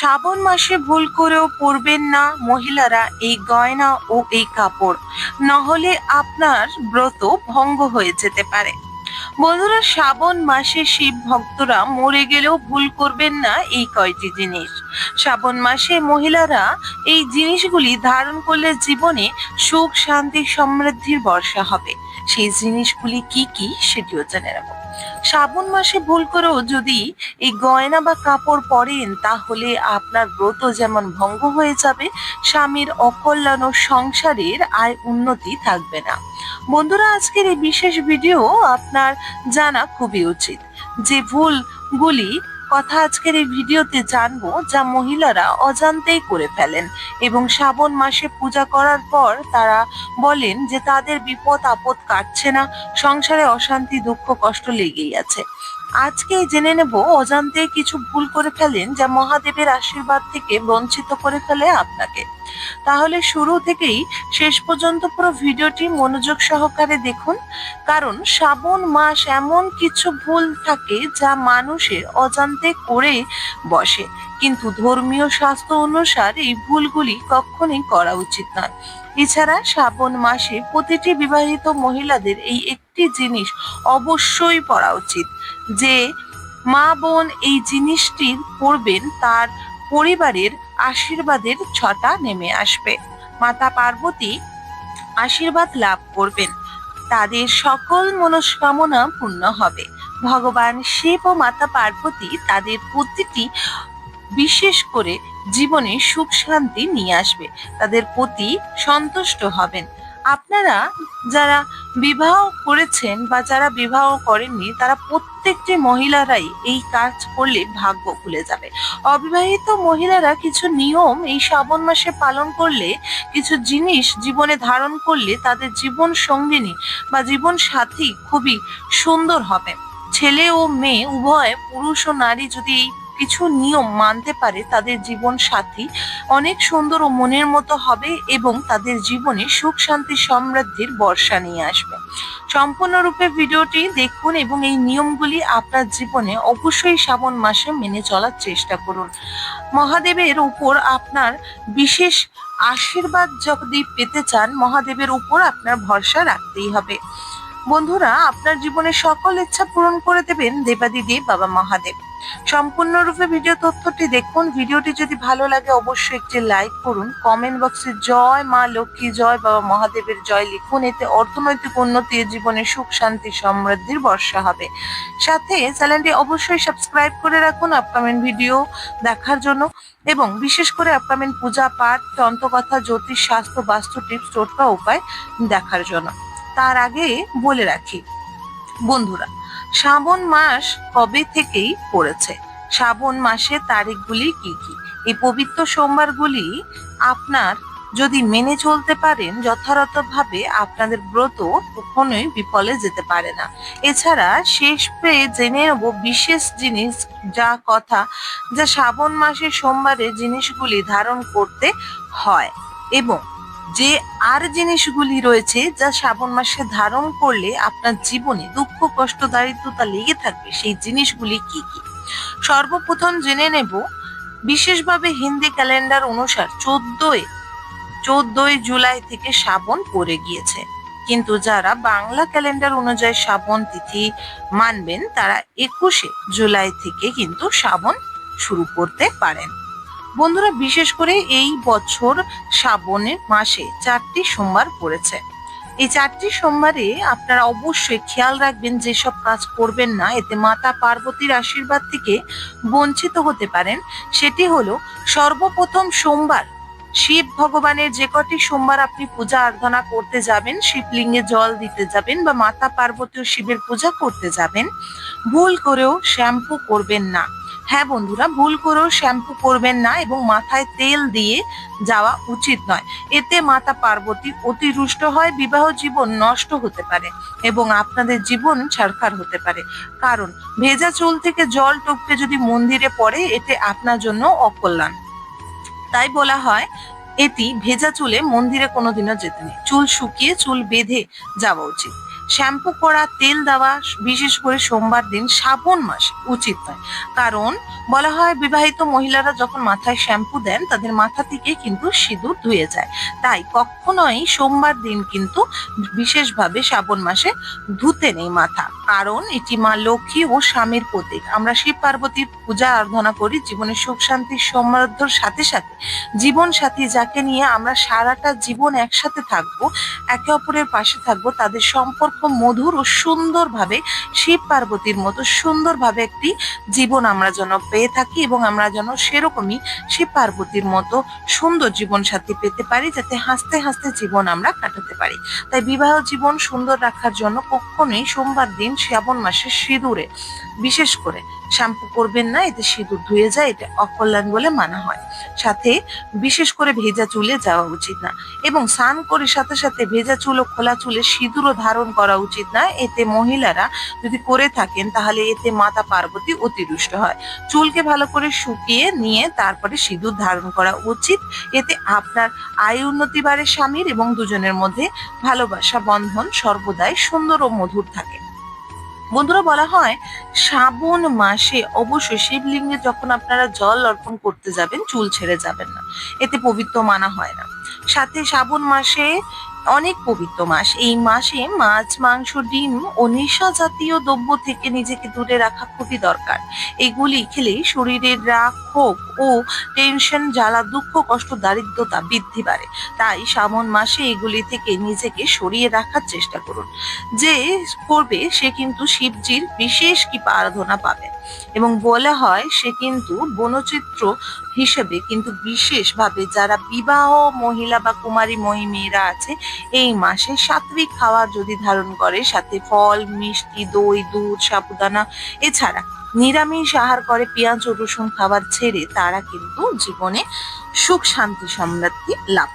শ্রাবণ মাসে ভুল করেও পরবেন না মহিলারা এই গয়না ও এই কাপড়। নহলে আপনার ব্রত ভঙ্গ হয়ে যেতে পারে। বন্ধুরা, শ্রাবণ মাসে শিব ভক্তরা মরে গেলেও ভুল করবেন না এই কয়টি জিনিস। শ্রাবণ মাসে মহিলারা এই জিনিসগুলি ধারণ করলে জীবনে সুখ, শান্তি, সমৃদ্ধির বর্ষা হবে। সেই জিনিসগুলি কি কি সেটিও জেনে নেব। শ্রাবণ মাসে ভুল করেও যদি এই গয়না বা কাপড় পরেন, তাহলে আপনার ব্রত যেমন ভঙ্গ হয়ে যাবে, স্বামীর অকল্যাণ ও সংসারের আয় উন্নতি থাকবে না। বন্ধুরা, আজকের এই বিশেষ ভিডিও আপনার জানা খুবই উচিত। যে ভুলগুলি কথা আজকের এই ভিডিওতে জানব যা মহিলারা অজান্তেই করে ফেলেন এবং শ্রাবণ মাসে পূজা করার পর তারা বলেন যে তাদের বিপদ আপদ কাটছে না, সংসারে অশান্তি, দুঃখ, কষ্ট লেগেই আছে। আজকে জেনে নেব অজান্তে কিছু ভুল করে ফেলেন যা মহাদেবের আশীর্বাদ থেকে বঞ্চিত করে ফেলে আপনাকে। তাহলে শুরু থেকেই শেষ পর্যন্ত পুরো ভিডিওটি মনোযোগ সহকারে দেখুন, কারণ শ্রাবণ মাস এমন কিছু ভুল থাকে যা মানুষের অজান্তে করে বসে। কিন্তু ধর্মীয় স্বাস্থ্য অনুসার এই ভুলগুলি কখনই করা উচিত নয়। এছাড়া শ্রাবণ মাসে প্রতিটি বিবাহিত মহিলাদের এই একটি জিনিস অবশ্যই পড়া উচিত, যে মা বোন এই জিনিসটি পড়বেন তার পরিবারের আশীর্বাদের ছটা নেমে আসবে। মাতা পার্বতী আশীর্বাদ লাভ করবেন। তাদের সকল মনস্কামনা পূর্ণ হবে। ভগবান শিব ও মাতা পার্বতী তাদের প্রতিটি বিশেষ করে জীবনে সুখ শান্তি নিয়ে আসবে, তাদের প্রতি সন্তুষ্ট হবেন। আপনারা যারা বিবাহ করেছেন বা যারা বিবাহ করেননি, তারা প্রত্যেকটি মহিলারাই এই কাজ করলে ভাগ্য খুলে যাবে। অবিবাহিত মহিলারা কিছু নিয়ম এই শ্রাবণ মাসে পালন করলে, কিছু জিনিস জীবনে ধারণ করলে তাদের জীবন সঙ্গিনী বা জীবন সাথী খুবই সুন্দর হবে। ছেলে ও মেয়ে, উভয় পুরুষ ও নারী যদি এই কিছু নিয়ম মানতে পারে তাদের জীবন সাথী, অনেক সুন্দর ও মনের মতো হবে এবং তাদের জীবনে সুখ, শান্তি, সমৃদ্ধির বর্ষা নিয়ে আসবে। সম্পূর্ণরূপে ভিডিওটি দেখুন এবং এই নিয়মগুলি আপনার জীবনে অবশ্যই শ্রাবণ মাসে মেনে চলার চেষ্টা করুন। মহাদেবের উপর আপনার বিশেষ আশীর্বাদ যদি পেতে চান, মহাদেবের উপর আপনার ভরসা রাখতেই হবে। বন্ধুরা, আপনার জীবনে সকল ইচ্ছা পূরণ করে দেবেন দেবাদিদেব, বাবা মহাদেব। সম্পূর্ণরূপে ভিডিও তথ্যটি দেখুন। ভিডিওটি যদি ভালো লাগে, অবশ্যই একটি লাইক করুন। কমেন্ট বক্সে জয় মা লক্ষ্মী, জয় বাবা মহাদেবের জয় লিখুন। এতে অর্থনৈতিক উন্নতি জীবনে সুখ, শান্তি, সমৃদ্ধির বর্ষা হবে। সাথে চ্যানেলটি অবশ্যই সাবস্ক্রাইব করে রাখুন আপকামিং ভিডিও দেখার জন্য। এবং বিশেষ করে আপকামিং পূজা পাঠ, তন্ত্রকথা, জ্যোতিষ, স্বাস্থ্য, বাস্তু টিপস টোটকা উপায় দেখার জন্য। তার আগে বলে রাখি, বন্ধুরা, শ্রাবণ মাস কবে থেকেই পড়েছে? শ্রাবণ মাসের তারিখগুলি কি কি? এই পবিত্র সোমবারগুলি আপনার যদি মেনে চলতে পারেন, যথাযথভাবে আপনাদের ব্রত কখনোই বিফলে যেতে পারে না। এছাড়া শেষ পেয়ে জেনে নেব বিশেষ জিনিস, যা কথা, যা শ্রাবণ মাসের সোমবারে জিনিসগুলি ধারণ করতে হয় এবং যে আর জিনিসগুলি রয়েছে যা শ্রাবণ মাসে ধারণ করলে আপনার জীবনে দুঃখ, কষ্ট, দারিদ্রতা লেগে থাকবে, সেই জিনিসগুলি কি কি? সর্বপ্রথম জেনে নেব, বিশেষভাবে হিন্দি ক্যালেন্ডার অনুসার চোদ্দই চোদ্দই জুলাই থেকে শ্রাবণ পড়ে গিয়েছে। কিন্তু যারা বাংলা ক্যালেন্ডার অনুযায়ী শ্রাবণ তিথি মানবেন, তারা একুশে জুলাই থেকে কিন্তু শ্রাবণ শুরু করতে পারেন। বন্ধুরা, বিশেষ করে এই বছর শ্রাবণের মাসে চারটি সোমবার পড়েছে। এই চারটি সোমবারে আপনারা অবশ্যই খেয়াল রাখবেন যেসব কাজ করবেন না, এতে মাতা পার্বতীর আশীর্বাদ থেকে বঞ্চিত হতে পারেন। সেটি হলো, সর্বপ্রথম সোমবার, শিব ভগবানের যে কটি সোমবার আপনি পূজা আরাধনা করতে যাবেন, শিবলিঙ্গে জল দিতে যাবেন বা মাতা পার্বতী ও শিবের পূজা করতে যাবেন, ভুল করেও শ্যাম্পু করবেন না। হ্যাঁ বন্ধুরা, ভুল করেও শ্যাম্পু করবেন না এবং মাথায় তেল দিয়ে যাওয়া উচিত নয়। এতে মাতা পার্বতী অতিরুষ্ট হয়, বিবাহ জীবন নষ্ট হতে পারে এবং আপনাদের জীবন ছাড়খার হতে পারে। কারণ, ভেজা চুল থেকে জল টপকে যদি মন্দিরে পড়ে, এতে আপনার জন্য অকল্যাণ। তাই বলা হয়, এটি ভেজা চুলে মন্দিরে কোনোদিনও যেতে নেই। চুল শুকিয়ে চুল বেঁধে যাওয়া উচিত। শ্যাম্পু করা, তেল দেওয়া, বিশেষ করে সোমবার দিন শ্রাবণ মাসে উচিত নয়। কারণ বলা হয় বিবাহিত মহিলারা যখন মাথায় শ্যাম্পু দেন, তাদের মাথা থেকে কিন্তু সিঁদুর ধুয়ে যায়। তাই কখনোই সোমবার দিন কিন্তু বিশেষভাবে শ্রাবণ মাসে ধুতে নেই মাথা। কারণ এটি মা লক্ষ্মী ও স্বামীর প্রতীক। আমরা শিব পার্বতীর পূজা আরাধনা করি জীবনের সুখ, শান্তি সমৃদ্ধর সাথে সাথে। জীবন সাথী যাকে নিয়ে আমরা সারাটা জীবন একসাথে থাকব, একে অপরের পাশে থাকব, তাদের সম্পর্ক মধুর ও সুন্দরভাবে শিব পার্বতীর মতো সুন্দরভাবে একটি জীবন আমরা যেন পেয়ে থাকি এবং আমরা যেন সেরকমই শিব পার্বতীর মতো সুন্দর জীবন সাথী পেতে পারি, যাতে হাসতে হাসতে জীবন আমরা কাটাতে পারি। তাই বিবাহ জীবন সুন্দর রাখার জন্য কখনোই সোমবার দিন শ্রাবণ মাসের সিঁদুরে, বিশেষ করে শ্যাম্পু করবেন না, এতে সিঁদুর ধুয়ে যায়, এটা অকল্যাণ বলে মানা হয়। সাথে বিশেষ করে ভেজা চুলে যাওয়া উচিত না এবং স্নান করে সাথে সাথে ভেজা চুল ও খোলা চুলে সিঁদুরও ধারণ করা উচিত না। এতে মহিলারা যদি করে থাকেন, তাহলে এতে মাতা পার্বতী অতিরুষ্ট হয়। চুলকে ভালো করে শুকিয়ে নিয়ে তারপরে সিঁদুর ধারণ করা উচিত। এতে আপনার আয় উন্নতি বাড়ে স্বামীর এবং দুজনের মধ্যে ভালোবাসা, বন্ধন সর্বদাই সুন্দর ও মধুর থাকে। বন্ধুরা বলা হয়, শ্রাবণ মাসে অবশ্যই শিবলিঙ্গে যখন আপনারা জল অর্পণ করতে যাবেন, চুল ছেড়ে যাবেন না। এতে পবিত্র মানা হয় না। সাথে শ্রাবণ মাসে অনেক পবিত্র মাস। এই মাসে মাছ, মাংস, ডিম ও নেশা জাতীয় দ্রব্য থেকে নিজেকে দূরে রাখা খুবই দরকার। এগুলি খেলে শরীরের রাগ, ক্ষোভ ও টেনশন জ্বালা, দুঃখ, কষ্ট, দারিদ্রতা বৃদ্ধি বাড়ে তাই শ্রাবণ মাসে এগুলি থেকে নিজেকে সরিয়ে রাখার চেষ্টা করুন। যে করবে সে কিন্তু শিবজির বিশেষ কৃপা আরাধনা পাবে। এবং বলা হয় সে কিন্তু বনচিত্র হিসেবে কিন্তু বিশেষভাবে যারা বিবাহ মহিলা বা কুমারী মহিমেরা আছে, এই মাসে সাত্বিক খাবার যদি ধারণ করে, সাথে ফল, মিষ্টি, দই, দুধ, সাবুদানা, এছাড়া নিরামিষ আহার করে পেঁয়াজ রসুন খাবার ছেড়ে তারা কিন্তু জীবনে সুখ, শান্তি, সমৃদ্ধি লাভ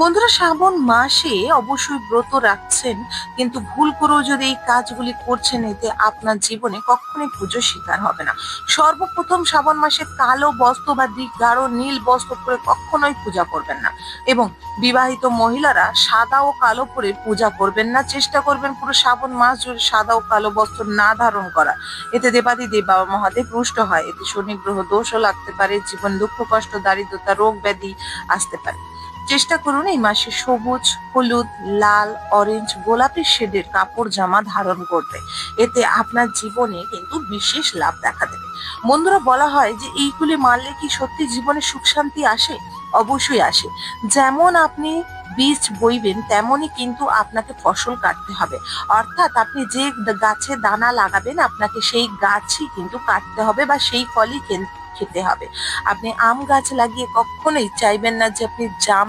বন্ধুরা, শ্রাবণ মাসে অবশ্যই ব্রত রাখছেন, কিন্তু ভুল করেও যদি এই কাজগুলি করছেন, এতে আপনার জীবনে কখনোই পুজো শিকার হবে না। সর্বপ্রথম শ্রাবণ মাসে কালো বস্ত্র বা দিক গাঢ় নীল বস্ত্র পরে কখনোই পূজা করবেন না এবং বিবাহিত মহিলারা সাদা ও কালো পরে পূজা করবেন না। চেষ্টা করবেন পুরো শ্রাবণ মাস জুড়ে সাদা ও কালো বস্ত্র না ধারণ করা। এতে দেবাদি দেব বাবা মহাদেব রুষ্ট হয়। এতে শনি গ্রহ দোষও লাগতে পারে, জীবন দুঃখ, কষ্ট, দারিদ্রতা, রোগ ব্যাধি আসতে পারে। চেষ্টা করুন এই মাসে সবুজ, হলুদ, লাল অরেঞ্জ গোলাপি শেডের কাপড় জামা ধারণ করতে। এতে আপনার জীবনে কিন্তু বিশেষ লাভ দেখা দেবে। বন্ধুরা, বলা হয় যে এইগুলি মারলে কি সত্যি জীবনে সুখ শান্তি আসে? অবশ্যই আসে। যেমন আপনি বীজ বইবেন, তেমনই কিন্তু আপনাকে ফসল কাটতে হবে। অর্থাৎ আপনি যে গাছে দানা লাগাবেন, আপনাকে সেই গাছই কিন্তু কাটতে হবে বা সেই ফলই কেন- খেতে হবে। আপনি আম গাছ লাগিয়ে কখনোই চাইবেন না যে আপনি জাম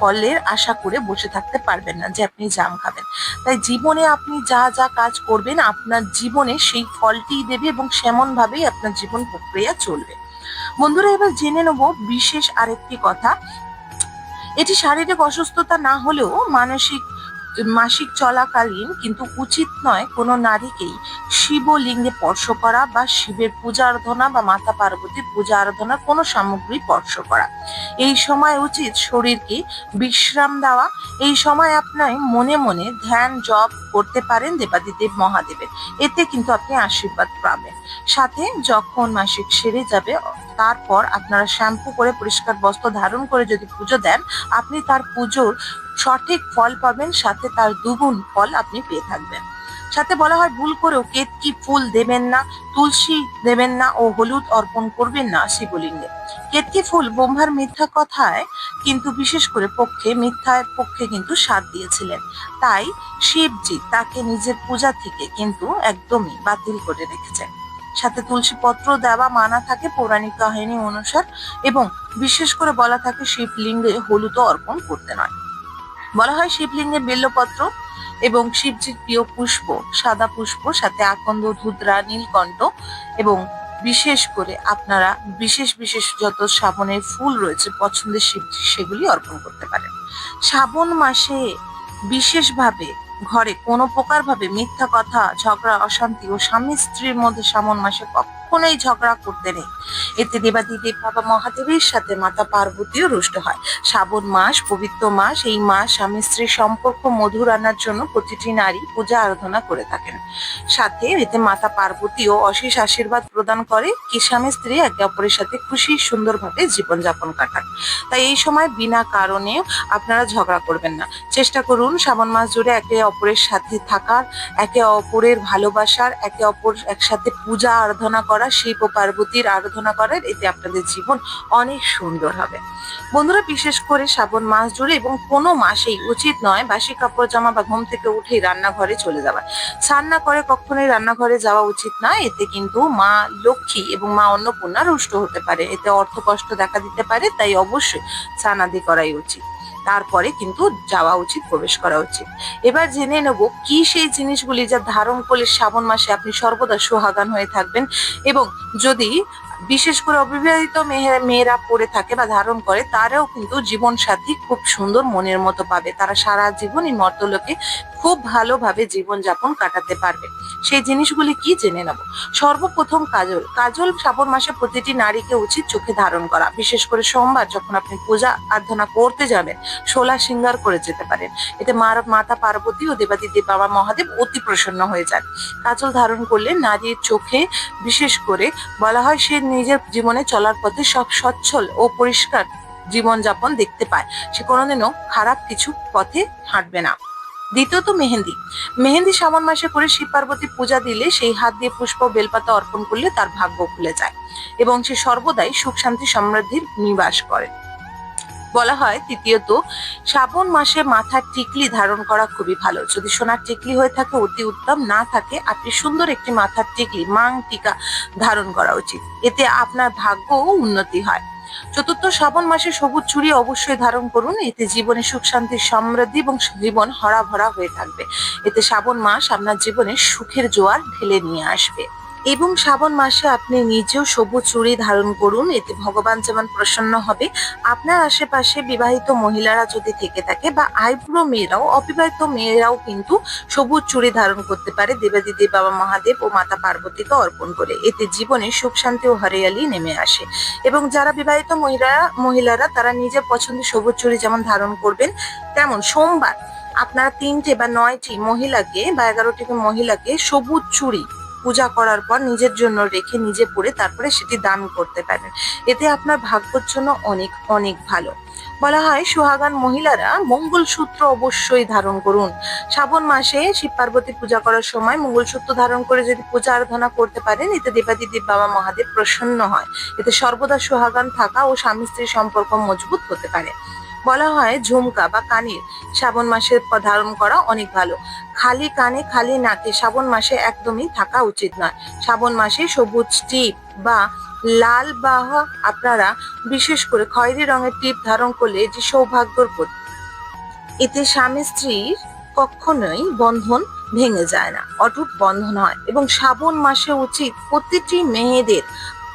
ফলের আশা করে বসে থাকতে পারবেন না, যে আপনি জাম খাবেন। তাই জীবনে আপনি যা যা কাজ করবেন, আপনার জীবনে সেই ফলটিই দেবে এবং সেমন ভাবেই আপনার জীবন প্রক্রিয়া চলবে। বন্ধুরা, এবার জেনে নেব বিশেষ আরেকটি কথা। এটি শারীরিক অসুস্থতা না হলেও মানসিক মাসিক চলাকালীন কিন্তু উচিত নয় কোনো নারীকেই শিবলিঙ্গে স্পর্শ করা বা শিবের পূজা আরাধনা বা মাতা পার্বতীর পূজা আরাধনার কোনো সামগ্রী স্পর্শ করা। এই সময় উচিত শরীরকে বিশ্রাম দেওয়া। এই সময় আপনার মনে মনে ধ্যান জপ করতে পারেন দেবাদিদেব মহাদেবের। এতে কিন্তু আপনি আশীর্বাদ পাবেন। সাথে যখন মাসিক সেরে যাবে, তারপর আপনারা শ্যাম্পু করে পরিষ্কার বস্ত্র ধারণ করে যদি পুজো দেন, আপনি তার পুজোর সঠিক ফল পাবেন, সাথে তার দুগুণ ফল আপনি পেয়ে থাকবেন। সাথে বলা হয়, ভুল করেও কেতকি ফুল দেবেন না, তুলসী দেবেন না ও হলুদ অর্পণ করবেন না, শিবলিঙ্গে। কেতকি ফুল ব্রহ্মার মিথ্যা কথায় কিন্তু বিশেষ করে পক্ষে মিথ্যার পক্ষে কিন্তু সাথ দিয়েছিলেন। তাই শিবজি তাকে নিজের পূজা থেকে কিন্তু একদমই বাতিল করে রেখেছেন। সাথে তুলসী পত্র দেওয়া মানা থাকে পৌরাণিক কাহিনী অনুসার এবং বিশেষ করে বলা থাকে, শিবলিঙ্গে হলুদও অর্পণ করতে নয়। বলা হয় শিবলিঙ্গে বেল্লপত্র এবং শিবজির প্রিয় পুষ্প, সাদা পুষ্প, সাথে আকন্দ, ধুদ্রা, নীলকণ্ঠ এবং বিশেষ করে আপনারা বিশেষ বিশেষ যত শ্রাবণের ফুল রয়েছে, পছন্দের শিবজি সেগুলি অর্পণ করতে পারেন। শ্রাবণ মাসে বিশেষভাবে ঘরে কোনো প্রকার ভাবে মিথ্যা কথা, ঝগড়া, অশান্তি ও স্বামী স্ত্রীর মধ্যে শ্রাবণ মাসে কখনোই ঝগড়া করতে নেই। এতে দেবাদিদেব বাবা মহাদেবের সাথে মাতা পার্বতীও রুষ্ট হয়। শ্রাবণ মাস, পবিত্র মাস, এই মাস স্বামী স্ত্রীর সম্পর্ক মধুর আনার জন্য প্রতিটি নারী পূজা আরাধনা করে থাকেন। সাথে এতে মাতা পার্বতীও অশেষ আশীর্বাদ প্রদান করে কি স্বামী স্ত্রী একে অপরের সাথে খুশি, সুন্দরভাবে জীবনযাপন কাটান। তাই এই সময় বিনা কারণে আপনারা ঝগড়া করবেন না। চেষ্টা করুন শ্রাবণ মাস জুড়ে একে অপরের সাথে থাকার, একে অপরের ভালোবাসার, একে অপর একসাথে পূজা আরাধনা করা শিব ও পার্বতীর আরাধনা করার এতে আপনাদের জীবন অনেক সুন্দর হবে। বন্ধুরা, বিশেষ করে শ্রাবণ মাস জুড়ে এবং কোনো মাসেই উচিত নয় বাসি কাপড়, জামা বা ঘুম থেকে উঠেই রান্নাঘরে চলে যাওয়া। স্নান করে কখনোই রান্নাঘরে যাওয়া উচিত না এতে কিন্তু মা লক্ষ্মী এবং মা অন্নপূর্ণা রুষ্ট হতে পারে। এতে অর্থ কষ্ট দেখা দিতে পারে, তাই অবশ্যই স্নান আদি করাই উচিত। তারপরে কিন্তু যাওয়া উচিত, প্রবেশ করা উচিত। এবার জেনে নেব কি সেই জিনিসগুলি যা ধারণ করলে শ্রাবণ মাসে আপনি সর্বদা সোহাগান হয়ে থাকবেন এবং যদি বিশেষ করে অবিবাহিত মেয়ে- মেয়েরা পড়ে থাকে বা ধারণ করে, তারাও কিন্তু জীবন সাথী খুব সুন্দর মনের মতো পাবে। তারা সারা জীবন এই মর্তলোকে খুব ভালোভাবে জীবন যাপন কাটাতে পারবে। সেই জিনিসগুলি কি জেনে নেব? সর্বপ্রথম কাজল। কাজল শ্রাবণ মাসে প্রতিটি নারীকে উচিত চোখে ধারণ করা। বিশেষ করে সোমবার যখন আপনি পূজা আরাধনা করতে যাবেন সোলা সিঙ্গার করে যেতে পারেন। এতে মার মাতা পার্বতী ও দেবাদিদেব বাবা মহাদেব অতি প্রসন্ন হয়ে যান। কাজল ধারণ করলে নারীর চোখে, বিশেষ করে বলা হয় সে নিজের জীবনে চলার পথে সব সচ্ছল ও পরিষ্কার জীবনযাপন দেখতে পায়। সে কোনোদিনও খারাপ কিছু পথে হাঁটবে না। দ্বিতীয়ত মেহেন্দি। মেহেন্দি শ্রাবণ মাসে করে শিব পার্বতী পূজা দিলে সেই হাত দিয়ে পুষ্প বেলপাতা অর্পণ করলে তার ভাগ্য খুলে যায় এবং সে সর্বদাই সুখ, শান্তি, সমৃদ্ধির নিবাস করে। বলা হয় তৃতীয়ত, শ্রাবণ মাসে মাথার টিকলি ধারণ করা খুবই ভালো। যদি সোনার টিকলি হয়ে থাকে, অতি উত্তম। না থাকে, আপনি সুন্দর একটি মাথার টিকলি, মাং টিকা ধারণ করা উচিত। এতে আপনার ভাগ্য ও উন্নতি হয়। চতুর্থ শ্রাবণ মাসে সবুজ চুড়ি অবশ্যই ধারণ করুন। এতে জীবনে সুখ, শান্তি, সমৃদ্ধি এবং জীবন হরা ভরা হয়ে থাকবে। এতে শ্রাবণ মাস আপনার জীবনে সুখের জোয়ার ঢেলে নিয়ে আসবে। এবং শ্রাবণ মাসে আপনি নিজেও সবুজ চুড়ি ধারণ করুন। এতে ভগবান যেমন প্রসন্ন হবে। আপনার আশেপাশে বিবাহিত মহিলারা যদি থেকে থাকে বা আইব্রো মেয়েরাও, অবিবাহিত মেয়েরাও কিন্তু সবুজ চুড়ি ধারণ করতে পারে। দেবাদিদেব, বাবা মহাদেব ও মাতা পার্বতীকে অর্পণ করে। এতে জীবনে সুখ, শান্তি ও হরিয়ালি নেমে আসে। এবং যারা বিবাহিত মহিলারা মহিলারা, তারা নিজের পছন্দের সবুজ চুড়ি যেমন ধারণ করবেন, তেমন সোমবার আপনারা তিনটে বা নয়টি মহিলাকে বা এগারোটি মহিলাকে সবুজ চুড়ি পূজা করার পর নিজের জন্য রেখে নিজে পরে তারপরে সেটি দান করতে পারেন। এতে আপনার ভাগ্যের জন্য অনেক অনেক ভালো। বলা হয়, সুহাগান মহিলারা মঙ্গলসূত্র অবশ্যই ধারণ করুন। শ্রাবণ মাসে শিব পার্বতী পূজা করার সময় মঙ্গলসূত্র ধারণ করে যদি পূজা আরাধনা করতে পারেন, এতে দেবাদিদেব বাবা মহাদেব প্রসন্ন হয়। এতে সর্বদা সুহাগান থাকা ও স্বামী স্ত্রীর সম্পর্ক মজবুত হতে পারে। বলা হয় ঝুমকা বা কানের। শ্রাবণ মাসে ধারণ করা অনেক ভালো। খালি কানে খালি নাকে শ্রাবণ মাসে একদমই থাকা উচিত নয়। শ্রাবণ মাসে সবুজ টিপ বা লাল বাহ আপনারা বিশেষ করে খয়েরি রঙের টিপ ধারণ করলে এটি সৌভাগ্যর এতে স্বামী স্ত্রীর কখনোই বন্ধন ভেঙে যায় না, অটুট বন্ধন হয় এবং শ্রাবণ মাসে উচিত প্রতিটি মেয়েদের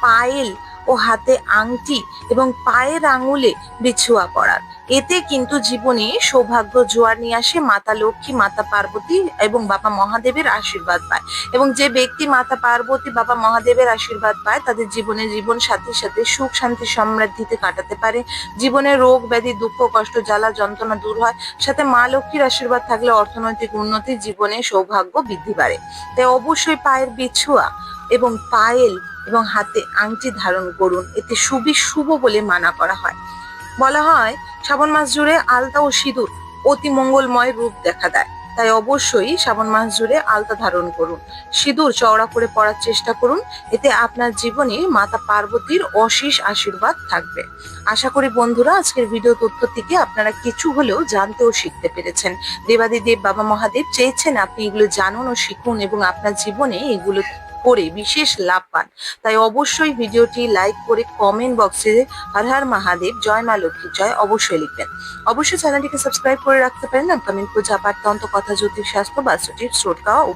পায়েল ও হাতে আংটি এবং পায়ের আঙুলে বিছুয়া করার এতে কিন্তু জীবনে সৌভাগ্য, জোয়ার নিয়ে আসে মাতা লক্ষ্মী, মাতা পার্বতী এবং বাবা মহাদেবের আশীর্বাদ পায়। এবং যে ব্যক্তি মাতা পার্বতী, বাবা মহাদেবের আশীর্বাদ পায়, তাদের জীবনে জীবন সাথে সাথে সুখ, শান্তি, সমৃদ্ধিতে কাটাতে পারে। জীবনে রোগ, ব্যাধি, দুঃখ, কষ্ট, জ্বালা, যন্ত্রণা দূর হয়। সাথে মা লক্ষ্মীর আশীর্বাদ থাকলে অর্থনৈতিক উন্নতি, জীবনে সৌভাগ্য বৃদ্ধি পারে। তাই অবশ্যই পায়ের বিছুয়া এবং পায়েল এবং হাতে আংটি ধারণ করুন। এতে শুভি শুভ বলে মানা করা হয়। বলা হয়, শ্রাবণ মাস জুড়ে আলতা ও সিঁদুর অতি মঙ্গলময় রূপ দেখা দেয়। তাই অবশ্যই শ্রাবণ মাস জুড়ে আলতা ধারণ করুন। সিঁদুর চওড়া করে পড়ার চেষ্টা করুন। এতে আপনার জীবনে মাতা পার্বতীর অশেষ আশীর্বাদ থাকবে। আশা করি বন্ধুরা, আজকের ভিডিও তথ্য থেকে আপনারা কিছু হলেও জানতে ও শিখতে পেরেছেন। দেবাদিদেব, বাবা মহাদেব চেয়েছেন আপনি এগুলো জানুন ও শিখুন এবং আপনার জীবনে এগুলো করে বিশেষ লাভ পান। তাই অবশ্যই ভিডিওটি লাইক করে কমেন্ট বক্সে হর হর মহাদেব, জয় মা লক্ষ্মী, জয় অবশ্যই লিখবেন। অবশ্যই চ্যানেলটিকে সাবস্ক্রাইব করে রাখতে পারেন আপকামিং পূজা পাঠ, তন্ত্র, কথা, জ্যোতিষ, শাস্ত্র বাস্তু টিপস শ্রোতা ও